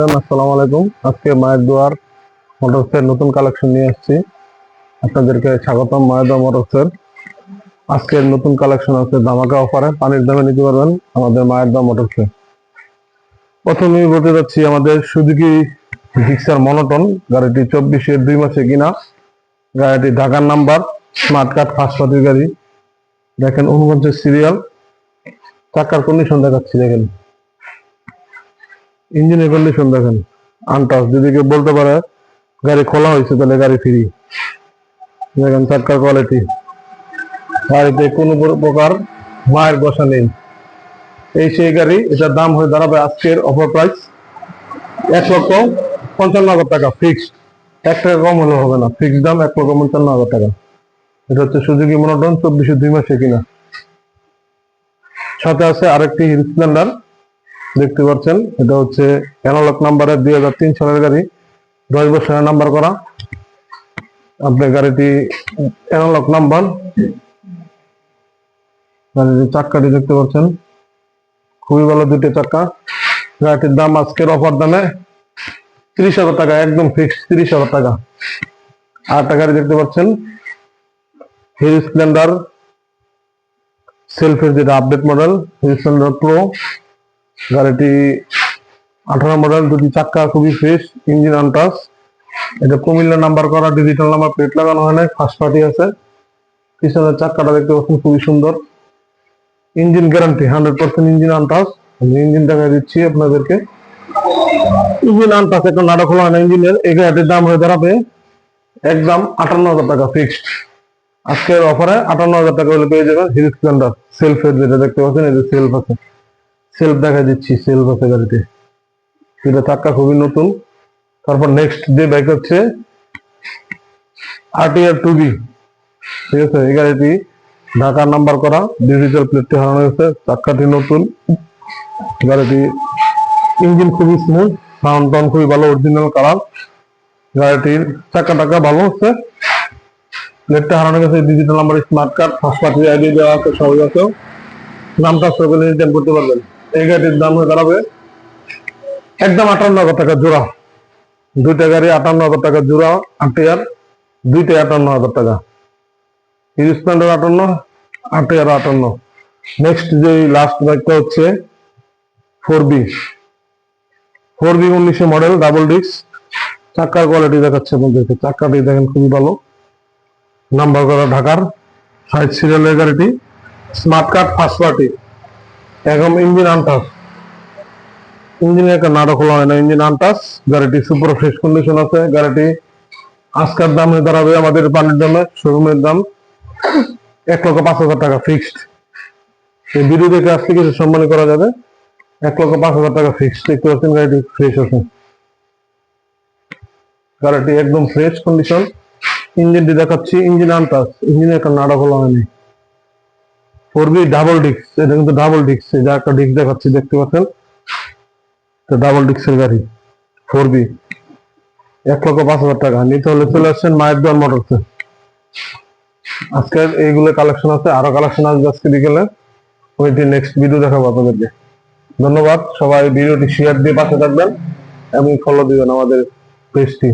আসসালামু আলাইকুম। আজকে মায়ের দোয়ার মোটরসের নতুন কালেকশন নিয়ে আসছি। আপনাদেরকে স্বাগতম মায়ের দোয়ার মোটরসের আজকের নতুন কালেকশন আছে ধামাকা অফারে, পানির দামে নিতে পারবেন আমাদের মায়ের দোয়া মোটরসে প্রথমেই বলতে যাচ্ছি আমাদের সুজুকি জিক্সার মনোটন গাড়িটি চব্বিশের দুই মাসে কিনা। গাড়িটি ঢাকার নাম্বার, স্মার্ট কার্ড ফার্স্ট পার্টির গাড়ি। দেখেন অনুগঞ্জের সিরিয়াল চাকার কন্ডিশন দেখাচ্ছি, দেখেন। ইঞ্জিনের কন্ডিশন দেখেন আনটাস যদি কেউ বলতে পারে, গাড়ি খোলা হয়েছে, তাহলে গাড়ি ফ্রি দেখেন চাকার কোয়ালিটি গাড়িতে কোনো প্রকার মায়ের বসা নেই। এই সেই গাড়ি, এটার দাম হয়ে দাঁড়াবে আজকের অফার প্রাইস এক লক্ষ পঞ্চান্ন হাজার টাকা ফিক্সড এক টাকা কম হলে হবে না। ফিক্সড দাম এক লক্ষ পঞ্চান্ন হাজার টাকা। এটা হচ্ছে সুযোগী মনোটন চব্বিশে দুই মাসে কিনা। সাথে আছে আরেকটি হিল স্প্লেন্ডার দেখতে পাচ্ছেন, এটা হচ্ছে অ্যানালগ নাম্বারের দুই হাজার তিন সালের গাড়ি। দশ বছরের নাম্বার করা। আপনার গাড়িটি অ্যানালগ নাম্বার গাড়িটির চাক্কাটি দেখতে পাচ্ছেন। খুবই ভালো দুটো চাক্কা গাড়িটির দাম আজকের অফার দামে তিরিশ হাজার টাকা, একদম ফিক্সড তিরিশ হাজার টাকা। আর একটা গাড়ি দেখতে পাচ্ছেন। হিল স্প্লেন্ডার সেলফের যেটা update model Hero Splendor Pro গাড়িটি আঠারো মডেল দুটি চাক্কা, খুবই ফ্রেশ ইঞ্জিন আনটাস এটা কুমিল্লা নাম্বার করা ডিজিটাল নাম্বার প্লেট লাগানো হয় নাই ফার্স্ট পার্টি আছে। পিছনের চাক্কাটা দেখতে পাচ্ছেন, খুবই সুন্দর। Engine guarantee hundred percent engine untouched আমি ইঞ্জিন দেখা দিচ্ছি আপনাদেরকে। ইঞ্জিন আনটাস একটা নাড়া খোলা হয় না ইঞ্জিনের এই গাড়িটির দাম হয়ে দাঁড়াবে একদম আটান্ন হাজার টাকা ফিক্সড আজকের অফারে আটান্ন হাজার টাকা হলে পেয়ে যাবেন হিল স্প্লেন্ডার সেলফের যেটা দেখতে পাচ্ছেন, এই যে সেলফ আছে। সেলফ দেখা দিচ্ছি সেলফ আছে গাড়িতে এটা চাক্কা খুবই নতুন। তারপর নেক্সট যে বাইক হচ্ছে আরটিআর টু বি ঠিক আছে? এই গাড়িটি ঢাকার নাম্বার করা ডিজিটাল প্লেটটি হারানো হয়েছে চাক্কাটি নতুন। গাড়িটি ইঞ্জিন খুবই স্মুথ সাউন্ড টাউন খুবই ভালো অরিজিনাল কালার গাড়িটির চাক্কা টাকা ভালো হচ্ছে। প্লেটটা হারানো গেছে digital number smart card first party ID দেওয়া আছে, সবই আছে। নামটা সকলে রিটার্ন করতে পারবেন। এই গাড়িটির দাম হয়ে দাঁড়াবে। একদম আটান্ন হাজার টাকা জোড়া। দুইটা গাড়ি আটান্ন হাজার টাকা জোড়া আটিয়ার দুইটাই আটান্ন হাজার টাকা। হিরো স্প্লেন্ডার আটান্ন আটিয়ার আটান্ন। নেক্সট যে লাস্ট বাইকটা হচ্ছে ফোর বি ফোর বি উনিশশো মডেল ডাবল ডিস্ক চাক্কার কোয়ালিটি দেখাচ্ছে আপনাদেরকে। চাক্কাটি দেখেন খুবই ভালো। নাম্বার করা ঢাকার। সাইড সিরিয়ালের গাড়িটি। স্মার্ট কার্ড ফার্স্ট পার্টি এখন ইঞ্জিন আনটাস ইঞ্জিনে একটা নাটক খোলা হয় না, ইঞ্জিন আনটাস গাড়িটি সুপার ফ্রেশ কন্ডিশন আছে। গাড়িটি আজকের দাম হয়ে দাঁড়াবে আমাদের পানির দামে, শোরুমের দাম এক লক্ষ পাঁচ হাজার টাকা ফিক্সড এই ভিডিও দেখে আসলে কিছু সম্মান করা যাবে। এক লক্ষ পাঁচ হাজার টাকা ফিক্সড দেখতে পাচ্ছেন গাড়িটি ফ্রেশ আছে। গাড়িটি একদম ফ্রেশ কন্ডিশন ইঞ্জিনটি দেখাচ্ছি, ইঞ্জিন আনটাস ইঞ্জিনে একটা নাটক খোলা হয়নি ফোর বি ডাবল ডিস্ক, এটা কিন্তু ডাবল ডিস্ক যা একটা ডিস্ক দেখাচ্ছি, দেখতে পাচ্ছেন? তো ডাবল ডিস্কের গাড়ি ফোর বি এক লক্ষ পাঁচ হাজার টাকা। নিতে হলে চলে আসছেন মায়ের দোয়ার মোটরসে আজকের এইগুলো কালেকশন আছে, আরও কালেকশন আসবে আজকে বিকেলে। ওইটি নেক্সট ভিডিও দেখাবো আপনাদেরকে। ধন্যবাদ, সবাই ভিডিওটি শেয়ার দিয়ে পাশে থাকবেন এবং ফলো দিবেন আমাদের পেজটি